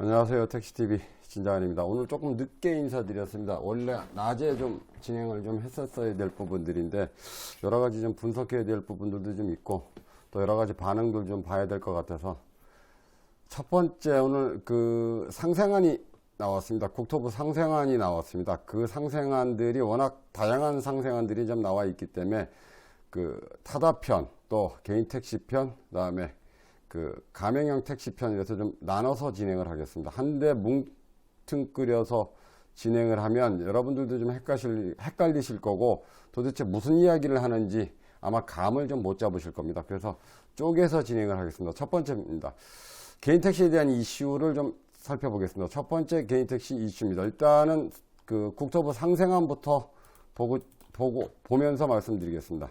안녕하세요. 택시TV 진장환입니다. 오늘 조금 늦게 인사드렸습니다. 원래 낮에 좀 진행을 좀 했었어야 될 부분들인데 여러 가지 좀 분석해야 될 부분들도 좀 있고 또 여러 가지 반응들 좀 봐야 될 것 같아서 첫 번째 오늘 그 상생안이 나왔습니다. 국토부 상생안이 나왔습니다. 그 상생안들이 워낙 다양한 상생안들이 좀 나와 있기 때문에 그 타다편 또 개인 택시편 그다음에 그 가맹형 택시 편 이래서 좀 나눠서 진행을 하겠습니다. 한데 뭉뚱그려서 진행을 하면 여러분들도 좀 헷갈리실, 헷갈리실 거고 도대체 무슨 이야기를 하는지 아마 감을 좀 못 잡으실 겁니다. 그래서 쪼개서 진행을 하겠습니다. 첫 번째입니다. 개인 택시에 대한 이슈를 좀 살펴보겠습니다. 첫 번째 개인 택시 이슈입니다. 일단은 그 국토부 상생안부터 보고 보고 보면서 말씀드리겠습니다.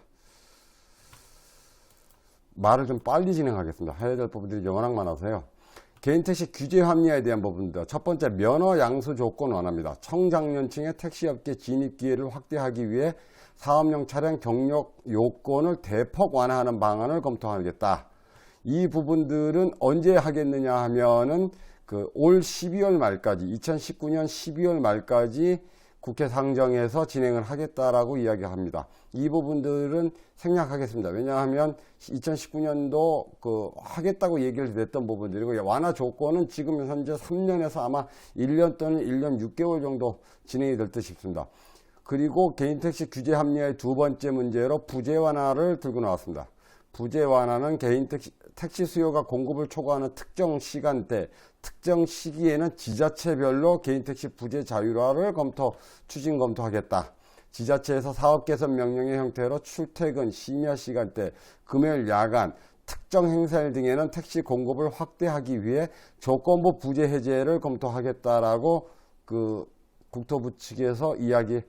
말을 좀 빨리 진행하겠습니다. 해야 될 부분들이 워낙 많아서요. 개인 택시 규제 합리화에 대한 부분입니다. 첫 번째 면허 양수 조건 완화입니다. 청장년층의 택시업계 진입 기회를 확대하기 위해 사업용 차량 경력 요건을 대폭 완화하는 방안을 검토하겠다. 이 부분들은 언제 하겠느냐 하면은 그 올 12월 말까지 2019년 12월 말까지 국회 상정에서 진행을 하겠다라고 이야기합니다. 이 부분들은 생략하겠습니다. 왜냐하면 2019년도 그 하겠다고 얘기를 냈던 부분들이고 완화 조건은 지금 현재 3년에서 아마 1년 또는 1년 6개월 정도 진행이 될 듯 싶습니다. 그리고 개인 택시 규제 합리화의 두 번째 문제로 부재 완화를 들고 나왔습니다. 부재 완화는 개인 택시, 택시 수요가 공급을 초과하는 특정 시간대, 특정 시기에는 지자체별로 개인 택시 부재 자율화를 검토, 추진 검토하겠다. 지자체에서 사업 개선 명령의 형태로 출퇴근, 심야 시간대, 금요일 야간, 특정 행사일 등에는 택시 공급을 확대하기 위해 조건부 부재 해제를 검토하겠다라고 그 국토부 측에서 이야기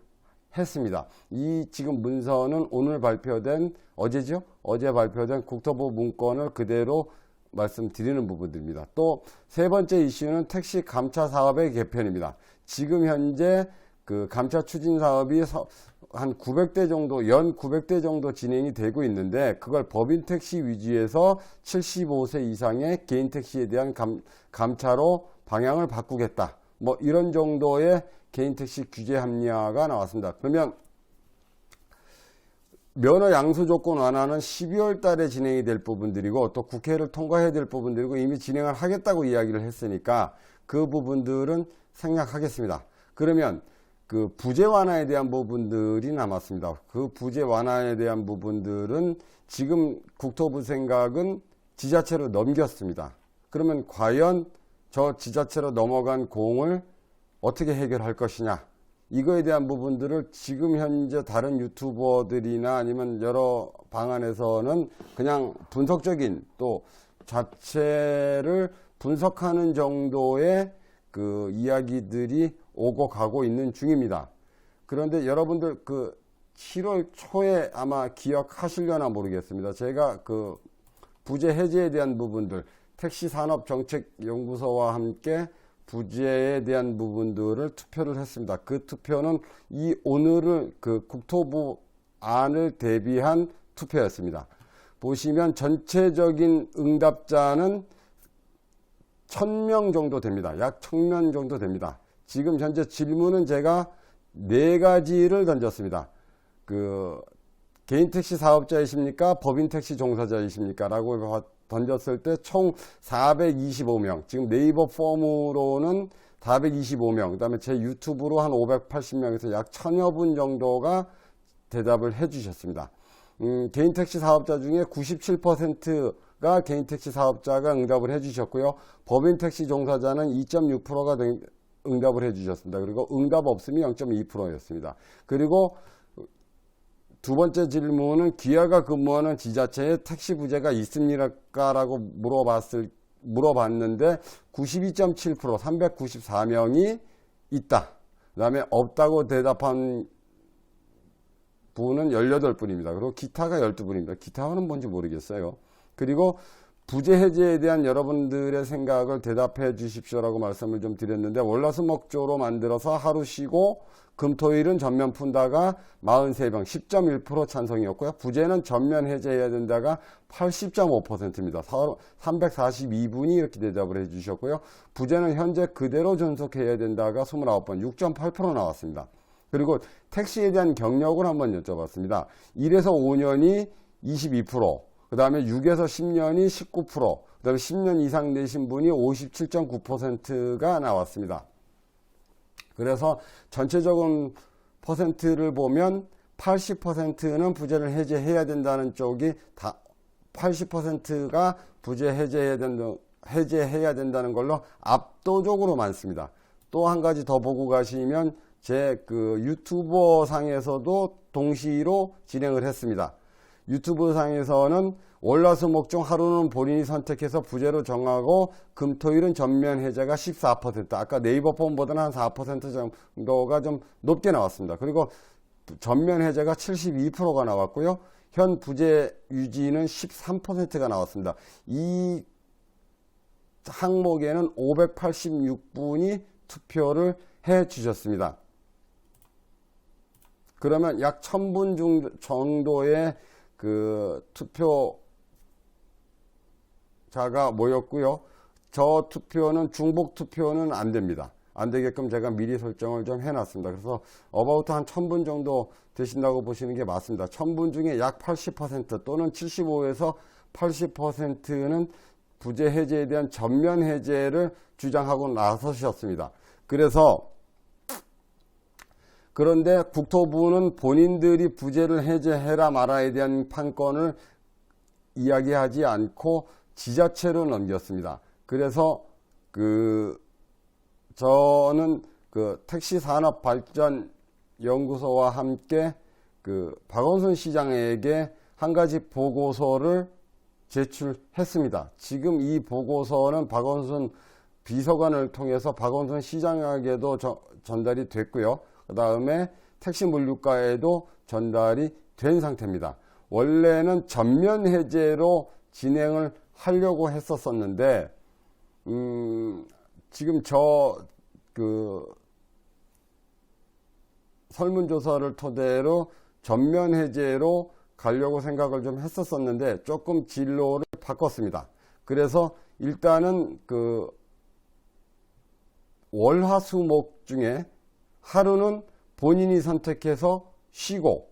했습니다. 이 지금 문서는 오늘 발표된 어제죠? 어제 발표된 국토부 문건을 그대로 말씀드리는 부분들입니다. 또 세 번째 이슈는 택시 감차 사업의 개편입니다. 지금 현재 그 감차 추진 사업이 한 900대 정도, 연 900대 정도 진행이 되고 있는데 그걸 법인 택시 위주에서 75세 이상의 개인 택시에 대한 감, 감차로 방향을 바꾸겠다. 뭐 이런 정도의 개인 택시 규제 합리화가 나왔습니다. 그러면 면허 양수 조건 완화는 12월 달에 진행이 될 부분들이고 또 국회를 통과해야 될 부분들이고 이미 진행을 하겠다고 이야기를 했으니까 그 부분들은 생략하겠습니다. 그러면 그 부재 완화에 대한 부분들이 남았습니다. 그 부재 완화에 대한 부분들은 지금 국토부 생각은 지자체로 넘겼습니다. 그러면 과연 저 지자체로 넘어간 공을 어떻게 해결할 것이냐 이거에 대한 부분들을 지금 현재 다른 유튜버들이나 아니면 여러 방안에서는 그냥 분석적인 또 자체를 분석하는 정도의 그 이야기들이 오고 가고 있는 중입니다. 그런데 여러분들 그 7월 초에 아마 기억하시려나 모르겠습니다. 제가 그 부재 해제에 대한 부분들 택시 산업 정책 연구소와 함께 부재에 대한 부분들을 투표를 했습니다. 그 투표는 이 오늘을 그 국토부 안을 대비한 투표였습니다. 보시면 전체적인 응답자는 1000명 정도 됩니다. 약 1000명 정도 됩니다. 지금 현재 질문은 제가 네 가지를 던졌습니다. 그 개인 택시 사업자이십니까? 법인 택시 종사자이십니까? 라고 던졌을 때 총 425명. 지금 네이버 폼으로는 425명. 그 다음에 제 유튜브로 한 580명에서 약 천여 분 정도가 대답을 해 주셨습니다. 음, 개인 택시 사업자 중에 97%가 개인 택시 사업자가 응답을 해 주셨고요. 법인 택시 종사자는 2.6%가 응답을 해 주셨습니다. 그리고 응답 없음이 0.2%였습니다. 그리고 두 번째 질문은 기아가 근무하는 지자체에 택시 부재가 있습니까라고 물어봤을 물어봤는데 92.7% 394명이 있다. 그다음에 없다고 대답한 분은 18분입니다. 그리고 기타가 12분입니다. 기타는 뭔지 모르겠어요. 그리고 부재 해제에 대한 여러분들의 생각을 대답해 주십시오라고 말씀을 좀 드렸는데 월화수목조로 만들어서 하루 쉬고 금토일은 전면 푼다가 43병 10.1% 찬성이었고요. 부재는 전면 해제해야 된다가 80.5%입니다. 342분이 이렇게 대답을 해 주셨고요. 부재는 현재 그대로 존속해야 된다가 29번 6.8% 나왔습니다. 그리고 택시에 대한 경력을 한번 여쭤봤습니다. 1에서 5년이 22%, 그 다음에 6에서 10년이 19%, 그 다음에 10년 이상 내신 분이 57.9%가 나왔습니다. 그래서 전체적인 퍼센트를 보면 80%는 부재를 해제해야 된다는 쪽이 다 80%가 부재 해제해야 된다, 해제해야 된다는 걸로 압도적으로 많습니다. 또 한 가지 더 보고 가시면 제 그 유튜버 상에서도 동시로 진행을 했습니다. 유튜브 상에서는 월화수목 중 하루는 본인이 선택해서 부재로 정하고 금토일은 전면 해제가 14% 아까 네이버 폼보다는 한 4% 정도가 좀 높게 나왔습니다. 그리고 전면 해제가 72%가 나왔고요. 현 부재 유지는 13%가 나왔습니다. 이 항목에는 586분이 투표를 해 주셨습니다. 그러면 약 1000분 정도의 그 투표자가 모였고요. 저 투표는 중복 투표는 안 됩니다. 안 되게끔 제가 미리 설정을 좀 해놨습니다. 그래서 어바우트 한 1000분 정도 되신다고 보시는 게 맞습니다. 1000분 중에 약 80% 또는 75에서 80%는 부재 해제에 대한 전면 해제를 주장하고 나서셨습니다. 그래서 그런데 국토부는 본인들이 부재를 해제해라 마라에 대한 판권을 이야기하지 않고 지자체로 넘겼습니다. 그래서 그 저는 그 택시 산업 발전 연구소와 함께 그 박원순 시장에게 한 가지 보고서를 제출했습니다. 지금 이 보고서는 박원순 비서관을 통해서 박원순 시장에게도 저, 전달이 됐고요. 그 다음에 택시 물류가에도 전달이 된 상태입니다. 원래는 전면 해제로 진행을 하려고 했었었는데, 음, 지금 저, 그, 설문조사를 토대로 전면 해제로 가려고 생각을 좀 했었었는데, 조금 진로를 바꿨습니다. 그래서 일단은 그, 월화수목 중에 하루는 본인이 선택해서 쉬고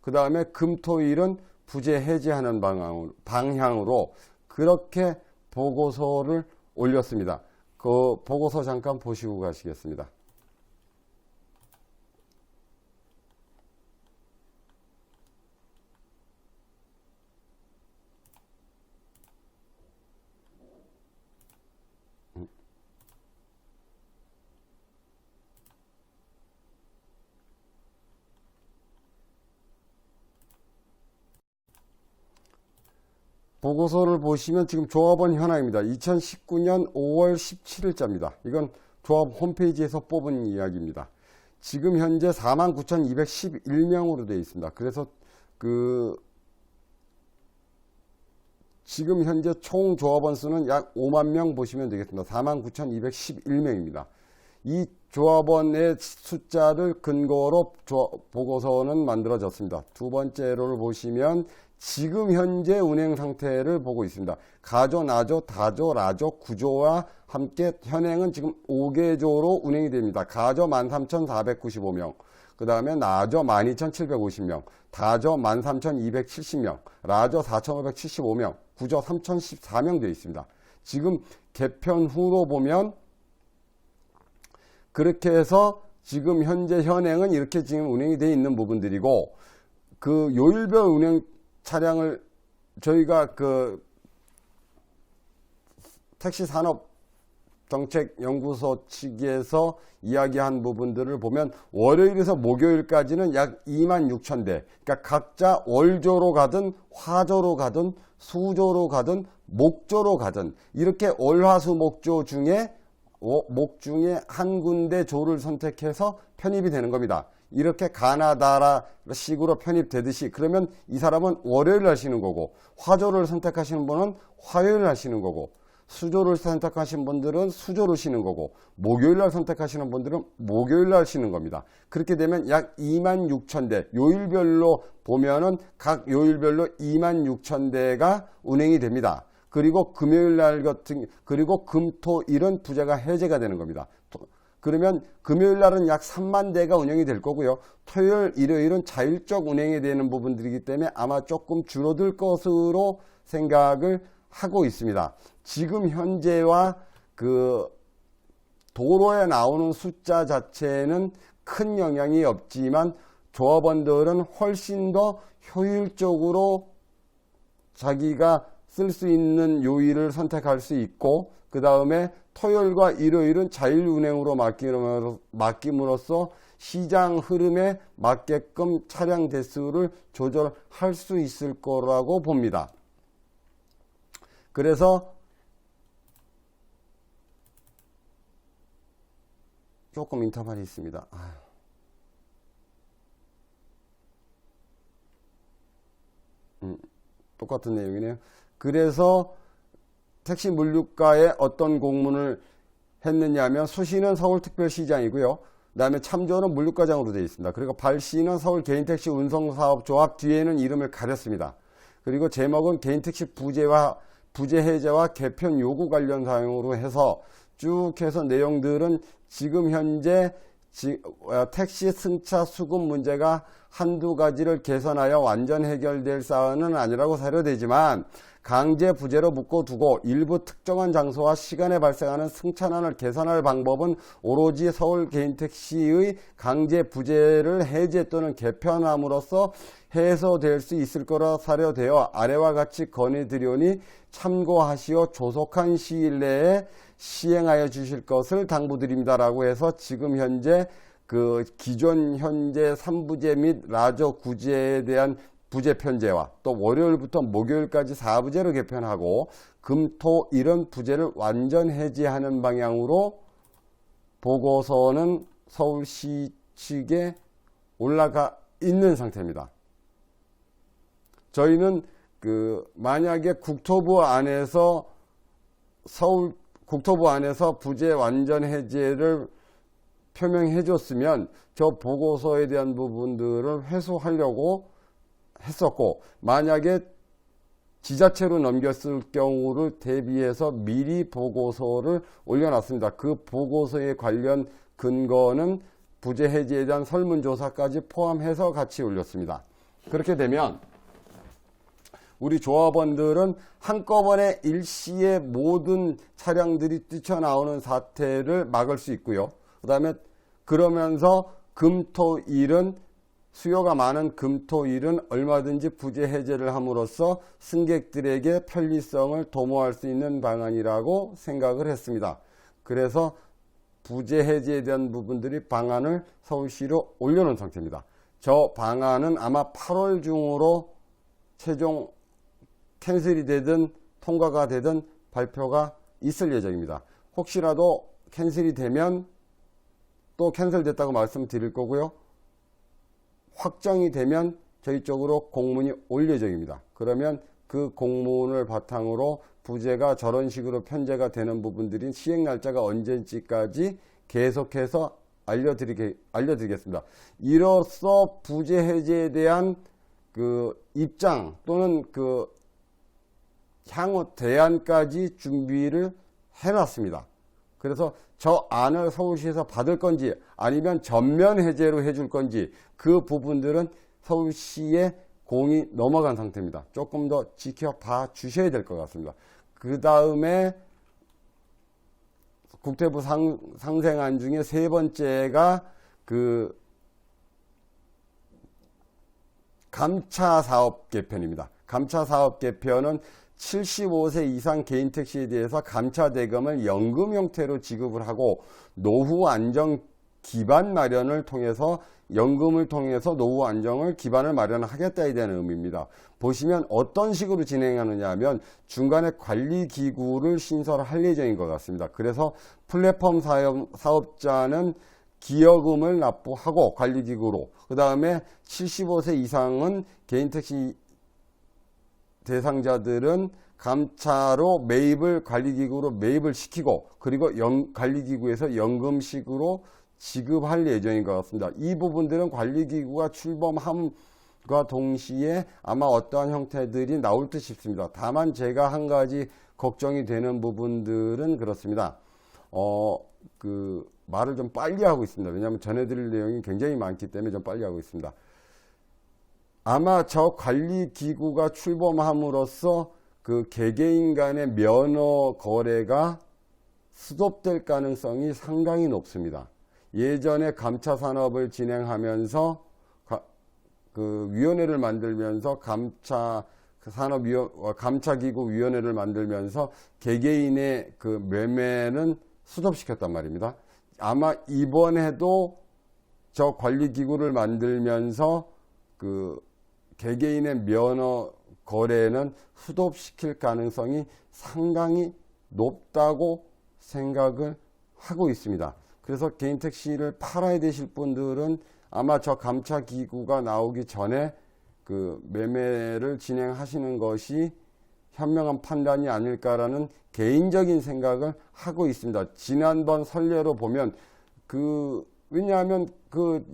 그 다음에 금토일은 부재 해제하는 방향으로, 방향으로 그렇게 보고서를 올렸습니다. 그 보고서 잠깐 보시고 가시겠습니다. 보고서를 보시면 지금 조합원 현황입니다. 2019년 5월 17일자입니다. 이건 조합 홈페이지에서 뽑은 이야기입니다. 지금 현재 49,211명으로 되어 있습니다. 그래서 그 지금 현재 총 조합원 수는 약 5만 명 보시면 되겠습니다. 49,211명입니다. 이 조합원의 숫자를 근거로 보고서는 만들어졌습니다. 두 번째로를 보시면 지금 현재 운행 상태를 보고 있습니다. 가조, 나조, 다조, 라조, 구조와 함께 현행은 지금 5개조로 운행이 됩니다. 가조 13,495명, 그 다음에 나조 12,750명, 다조 13,270명, 라조 4,575명, 구조 3,014명 되어 있습니다. 지금 개편 후로 보면 그렇게 해서 지금 현재 현행은 이렇게 지금 운행이 되어 있는 부분들이고 그 요일별 운행 차량을 저희가 그 택시 산업 정책 연구소 측에서 이야기한 부분들을 보면 월요일에서 목요일까지는 약 2만 6천 대. 그러니까 각자 월조로 가든 화조로 가든 수조로 가든 목조로 가든 이렇게 월화수 목조 중에 목 중에 한 군데 조를 선택해서 편입이 되는 겁니다. 이렇게 가나다라 식으로 편입되듯이 그러면 이 사람은 월요일 날 쉬는 거고 화조를 선택하시는 분은 화요일 날 쉬는 거고 수조를 선택하신 분들은 수조를 쉬는 거고 목요일 날 선택하시는 분들은 목요일 날 쉬는 겁니다. 그렇게 되면 약 2만 6천 대 요일별로 보면은 각 요일별로 2만 6천 대가 운행이 됩니다. 그리고 금요일 날 같은 그리고 금토 일은 부재가 해제가 되는 겁니다. 또- 그러면 금요일 날은 약 3만 대가 운영이 될 거고요. 토요일, 일요일은 자율적 운행이 되는 부분들이기 때문에 아마 조금 줄어들 것으로 생각을 하고 있습니다. 지금 현재와 그 도로에 나오는 숫자 자체는 큰 영향이 없지만 조합원들은 훨씬 더 효율적으로 자기가 쓸 수 있는 요일을 선택할 수 있고 그 다음에 토요일과 일요일은 자율운행으로 맡김으로- 맡김으로써 시장 흐름에 맞게끔 차량 대수를 조절할 수 있을 거라고 봅니다. 그래서 조금 인터벌이 있습니다. 음, 똑같은 내용이네요. 그래서 택시 물류가에 어떤 공문을 했느냐면 수시는 서울특별시장이고요. 그 다음에 참조는 물류과장으로 되어 있습니다. 그리고 발시는 서울 개인택시 운송사업조합 뒤에는 이름을 가렸습니다. 그리고 제목은 개인택시 부재와 부재 해제와 개편 요구 관련 사용으로 해서 쭉 해서 내용들은 지금 현재 지- 어, 택시 승차 수급 문제가 한두 가지를 개선하여 완전 해결될 사안은 아니라고 사료되지만 강제 부재로 묶어두고 일부 특정한 장소와 시간에 발생하는 승차난을 개선할 방법은 오로지 서울 개인택시의 강제 부재를 해제 또는 개편함으로써 해소될 수 있을 거라 사료되어 아래와 같이 건의드리오니 참고하시어 조속한 시일 내에 시행하여 주실 것을 당부드립니다라고 해서 지금 현재 그 기존 현재 3부제 및 라저 구제에 대한 부재 편제와 또 월요일부터 목요일까지 4부제로 개편하고 금토 일은 부재를 완전 해제하는 방향으로 보고서는 서울시 측에 올라가 있는 상태입니다. 저희는 그 만약에 국토부 안에서 서울 국토부 안에서 부재 완전 해제를 표명해 줬으면 저 보고서에 대한 부분들을 회수하려고 했었고 만약에 지자체로 넘겼을 경우를 대비해서 미리 보고서를 올려놨습니다. 그 보고서에 관련 근거는 부재 해제에 대한 설문조사까지 포함해서 같이 올렸습니다. 그렇게 되면 우리 조합원들은 한꺼번에 일시에 모든 차량들이 뛰쳐나오는 사태를 막을 수 있고요. 그 다음에 그러면서 금토일은 수요가 많은 금토일은 얼마든지 부재 해제를 함으로써 승객들에게 편리성을 도모할 수 있는 방안이라고 생각을 했습니다. 그래서 부재 해제에 대한 부분들이 방안을 서울시로 올려놓은 상태입니다. 저 방안은 아마 8월 중으로 최종 캔슬이 되든 통과가 되든 발표가 있을 예정입니다. 혹시라도 캔슬이 되면 또 캔슬됐다고 말씀드릴 거고요. 확정이 되면 저희 쪽으로 공문이 올 예정입니다. 그러면 그 공문을 바탕으로 부재가 저런 식으로 편제가 되는 부분들인 시행 날짜가 언제인지까지 계속해서 알려드리게, 알려드리겠습니다. 이로써 부재 해제에 대한 그 입장 또는 그 향후 대안까지 준비를 해놨습니다. 그래서 저 안을 서울시에서 받을 건지 아니면 전면 해제로 해줄 건지 그 부분들은 서울시의 공이 넘어간 상태입니다. 조금 더 지켜봐 주셔야 될 것 같습니다. 그 다음에 국태부 상, 상생안 중에 세 번째가 그 감차 사업 개편입니다. 감차 사업 개편은 75세 이상 개인 택시에 대해서 감차 대금을 연금 형태로 지급을 하고 노후 안정 기반 마련을 통해서 연금을 통해서 노후 안정을 기반을 마련하겠다에 대한 의미입니다. 보시면 어떤 식으로 진행하느냐 하면 중간에 관리 기구를 신설할 예정인 것 같습니다. 그래서 플랫폼 사업, 사업자는 기여금을 납부하고 관리기구로 그 다음에 75세 이상은 개인 택시 대상자들은 감차로 매입을 관리기구로 매입을 시키고 그리고 연- 관리기구에서 연금식으로 지급할 예정인 것 같습니다. 이 부분들은 관리기구가 출범함과 동시에 아마 어떠한 형태들이 나올 듯 싶습니다. 다만 제가 한 가지 걱정이 되는 부분들은 그렇습니다. 어, 그, 말을 좀 빨리 하고 있습니다. 왜냐하면 전해드릴 내용이 굉장히 많기 때문에 좀 빨리 하고 있습니다. 아마 저 관리기구가 출범함으로써 그 개개인 간의 면허 거래가 수독될 가능성이 상당히 높습니다. 예전에 감차 산업을 진행하면서 가- 그 위원회를 만들면서 감차 그 산업위원 어, 감차 기구 위원회를 만들면서 개개인의 그 매매는 수독시켰단 말입니다. 아마 이번에도 저 관리 기구를 만들면서 그 개개인의 면허 거래는 수도시킬 가능성이 상당히 높다고 생각을 하고 있습니다. 그래서 개인 택시를 팔아야 되실 분들은 아마 저 감차 기구가 나오기 전에 그 매매를 진행하시는 것이 현명한 판단이 아닐까라는 개인적인 생각을 하고 있습니다. 지난번 선례로 보면 그 왜냐하면 그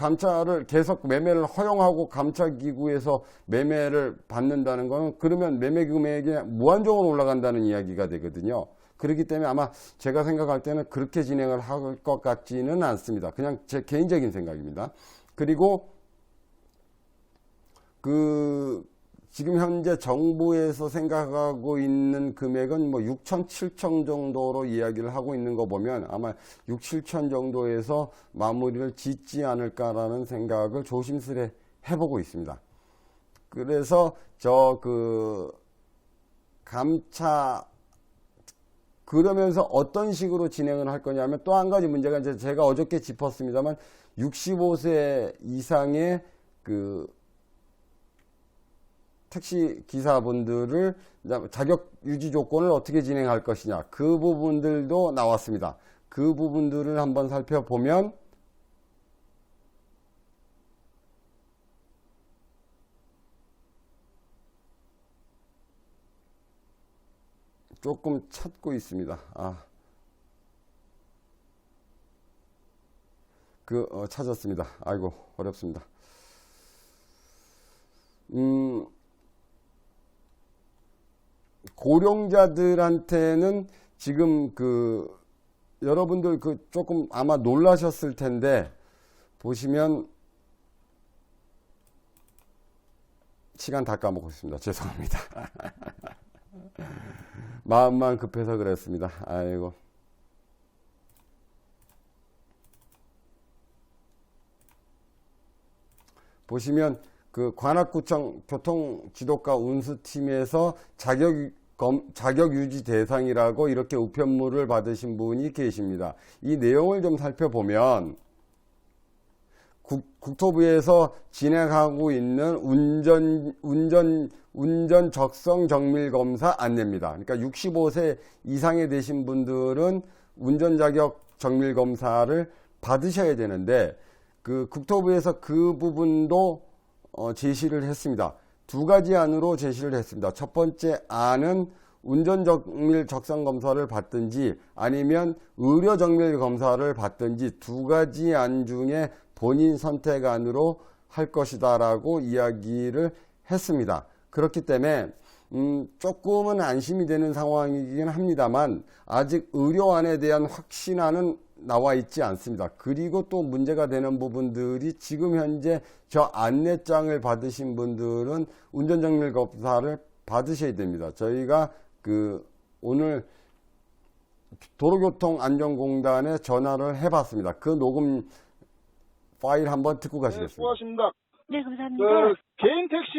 감차를 계속 매매를 허용하고 감차기구에서 매매를 받는다는 거는 그러면 매매 금액이 무한정으로 올라간다는 이야기가 되거든요. 그렇기 때문에 아마 제가 생각할 때는 그렇게 진행을 할 것 같지는 않습니다. 그냥 제 개인적인 생각입니다. 그리고 그 지금 현재 정부에서 생각하고 있는 금액은 뭐 6천, 7천 정도로 이야기를 하고 있는 거 보면 아마 6, 7천 정도에서 마무리를 짓지 않을까라는 생각을 조심스레 해보고 있습니다. 그래서 저 그 감차 그러면서 어떤 식으로 진행을 할 거냐면 또 한 가지 문제가 이제 제가 어저께 짚었습니다만 65세 이상의 그 택시 기사분들을 자격 유지 조건을 어떻게 진행할 것이냐 그 부분들도 나왔습니다. 그 부분들을 한번 살펴보면 조금 찾고 있습니다. 아. 그, 어, 찾았습니다. 아이고, 어렵습니다. 음, 고령자들한테는 지금 그, 여러분들 그 조금 아마 놀라셨을 텐데, 보시면, 시간 다 까먹고 있습니다. 죄송합니다. 마음만 급해서 그랬습니다. 아이고. 보시면 그 관악구청 교통지도과 운수팀에서 자격 검, 자격 유지 대상이라고 이렇게 우편물을 받으신 분이 계십니다. 이 내용을 좀 살펴보면 국, 국토부에서 진행하고 있는 운전 운전 운전 적성 정밀 검사 안내입니다. 그러니까 65세 이상이 되신 분들은 운전 자격 정밀 검사를 받으셔야 되는데 그 국토부에서 그 부분도 어, 제시를 했습니다. 두 가지 안으로 제시를 했습니다. 첫 번째 안은 운전 정밀 적성 검사를 받든지 아니면 의료 정밀 검사를 받든지 두 가지 안 중에 본인 선택 안으로 할 것이다라고 이야기를 했습니다. 그렇기 때문에 음, 조금은 안심이 되는 상황이긴 합니다만 아직 의료안에 대한 확신안은 나와 있지 않습니다. 그리고 또 문제가 되는 부분들이 지금 현재 저 안내장을 받으신 분들은 운전정밀 검사를 받으셔야 됩니다. 저희가 그 오늘 도로교통안전공단에 전화를 해봤습니다. 그 녹음 파일 한번 듣고 네, 가시겠습니다. 수고하십니다. 네, 감사합니다. 그 개인 택시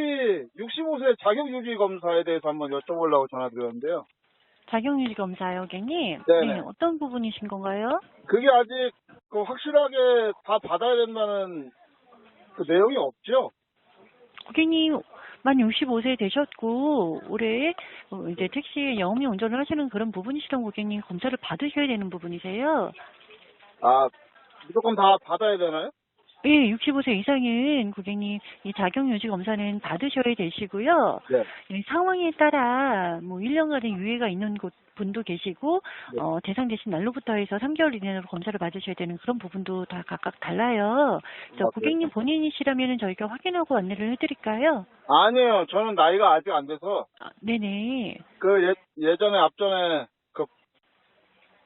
65세 자격 유지 검사에 대해서 한번 여쭤보려고 전화드렸는데요. 자격유지 검사요, 고객님. 네네. 네, 어떤 부분이신 건가요? 그게 아직 그 확실하게 다 받아야 된다는 그 내용이 없죠. 고객님, 만 65세 되셨고, 올해 어, 이제 택시 영업용 운전을 하시는 그런 부분이시던 고객님 검사를 받으셔야 되는 부분이세요. 아, 무조건 다 받아야 되나요? 예, 65세 이상은 고객님 이 자격 유지 검사는 받으셔야 되시고요. 네. 이 상황에 따라 뭐 1년간의 유예가 있는 곳 분도 계시고 네. 어, 대상 되신 날로부터 해서 3개월 이내로 검사를 받으셔야 되는 그런 부분도 다 각각 달라요. 그래서 아, 고객님 본인이시라면 저희가 확인하고 안내를 해드릴까요? 아니에요. 저는 나이가 아직 안 돼서 아, 네네. 그 예, 예전에 앞전에 그,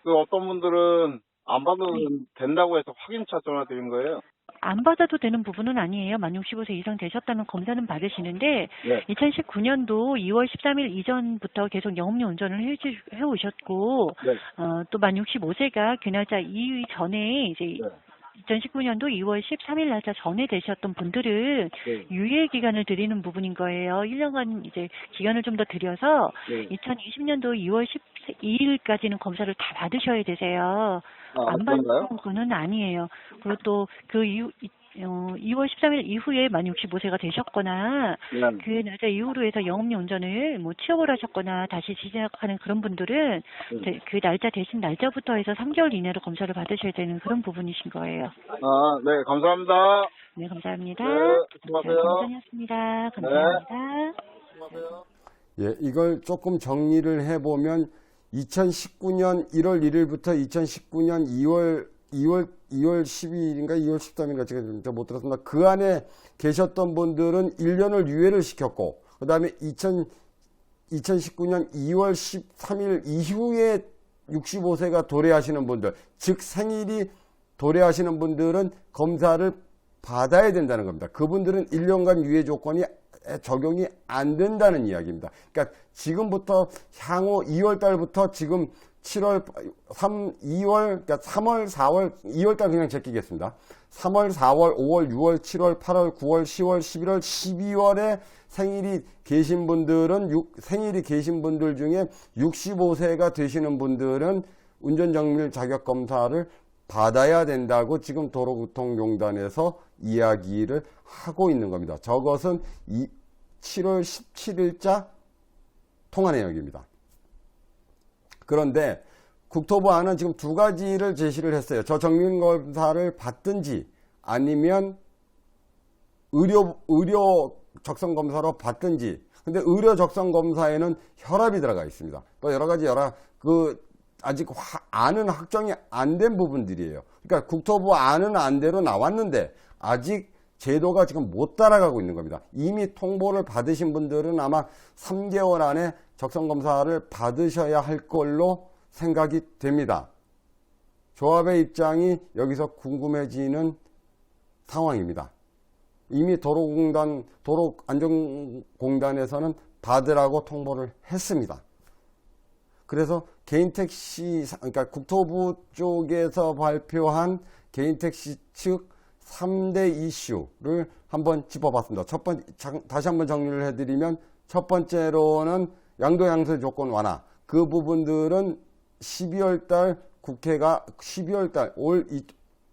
그 어떤 분들은 안 받아도 된다고 해서 확인차 전화 드린 거예요. 안 받아도 되는 부분은 아니에요. 만 65세 이상 되셨다면 검사는 받으시는데 네. 2019년도 2월 13일 이전부터 계속 영업용 운전을 해주, 해오셨고 네. 어, 또 만 65세가 그 날짜 이후 전에 이제 네. 2019년도 2월 13일 날짜 전에 되셨던 분들은 네. 유예 기간을 드리는 부분인 거예요. 1년간 이제 기간을 좀 더 드려서 네. 2020년도 2월 12일까지는 검사를 다 받으셔야 되세요. 아, 안 그런가요? 받는 거는 아니에요. 그리고 또 그 이후 이- 어, 2월 13일 이후에 만 65세가 되셨거나 네. 그 날짜 이후로 해서 영업용 운전을 뭐 취업을 하셨거나 다시 시작하는 그런 분들은 네. 대- 그 날짜 대신 날짜부터 해서 3개월 이내로 검사를 받으셔야 되는 그런 부분이신 거예요. 아, 네, 감사합니다. 네, 감사합니다. 네, 수고하세요. 감사합니다. 감사합니다. 예, 이걸 조금 정리를 해보면 2019년 1월 1일부터 2019년 2월 2월 2월 12일인가 2월 13일인가 지금 못 들었습니다. 그 안에 계셨던 분들은 1년을 유예를 시켰고 그다음에 2000 2019년 2월 13일 이후에 65세가 도래하시는 분들, 즉 생일이 도래하시는 분들은 검사를 받아야 된다는 겁니다. 그분들은 1년간 유예 조건이 적용이 안 된다는 이야기입니다. 그러니까 지금부터 향후 2월 달부터 지금 7월 3 2월 그러니까 3월 4월 2월 달 그냥 제끼겠습니다. 3월 4월 5월 6월 7월 8월 9월 10월 11월 12월에 생일이 계신 분들은 육- 생일이 계신 분들 중에 65세가 되시는 분들은 운전정밀 자격 검사를 받아야 된다고 지금 도로교통공단에서 이야기를 하고 있는 겁니다. 저것은 이 7월 17일자 통화 내역입니다. 그런데 국토부안은 지금 두 가지를 제시를 했어요. 저 정밀검사를 받든지 아니면 의료, 의료 적성검사로 받든지. 근데 의료 적성검사에는 혈압이 들어가 있습니다. 또 여러 가지 여러, 그, 아직 화- 안은 확정이 안 된 부분들이에요. 그러니까 국토부 안은 안대로 나왔는데 아직 제도가 지금 못 따라가고 있는 겁니다. 이미 통보를 받으신 분들은 아마 3개월 안에 적성검사를 받으셔야 할 걸로 생각이 됩니다. 조합의 입장이 여기서 궁금해지는 상황입니다. 이미 도로공단, 도로안전공단에서는 받으라고 통보를 했습니다. 그래서 개인 택시, 그러니까 국토부 쪽에서 발표한 개인 택시 측 3대 이슈를 한번 짚어봤습니다. 첫 번째, 장- 다시 한번 정리를 해드리면 첫 번째로는 양도양수 조건 완화. 그 부분들은 12월 달 국회가 12월 달, 올 이,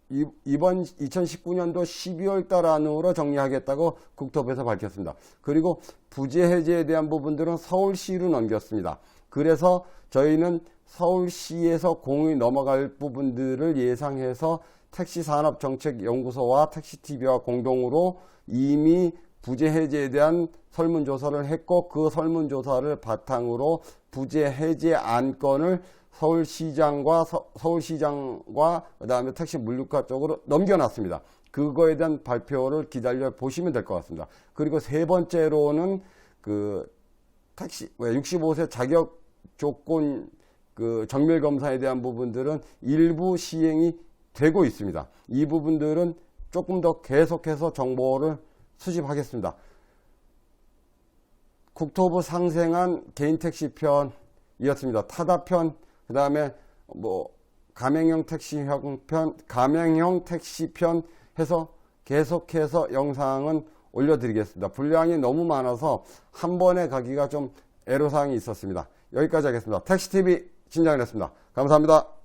이- 이번 2019년도 12월 달 안으로 정리하겠다고 국토부에서 밝혔습니다. 그리고 부재 해제에 대한 부분들은 서울시로 넘겼습니다. 그래서 저희는 서울시에서 공이 넘어갈 부분들을 예상해서 택시산업정책연구소와 택시TV와 공동으로 이미 부재 해제에 대한 설문조사를 했고 그 설문조사를 바탕으로 부재 해제 안건을 서울시장과 서, 서울시장과 그다음에 택시 물류과 쪽으로 넘겨놨습니다. 그거에 대한 발표를 기다려 보시면 될 것 같습니다. 그리고 세 번째로는 그 택시 65세 자격 조건 그 정밀 검사에 대한 부분들은 일부 시행이 되고 있습니다. 이 부분들은 조금 더 계속해서 정보를 수집하겠습니다. 국토부 상생한 개인 택시 편이었습니다. 타다 편, 그 다음에 뭐 가맹형 택시형 편, 가맹형 택시 편 해서 계속해서 영상은 올려드리겠습니다. 분량이 너무 많아서 한 번에 가기가 좀 애로사항이 있었습니다. 여기까지 하겠습니다. 택시TV 진장을 했습니다. 감사합니다.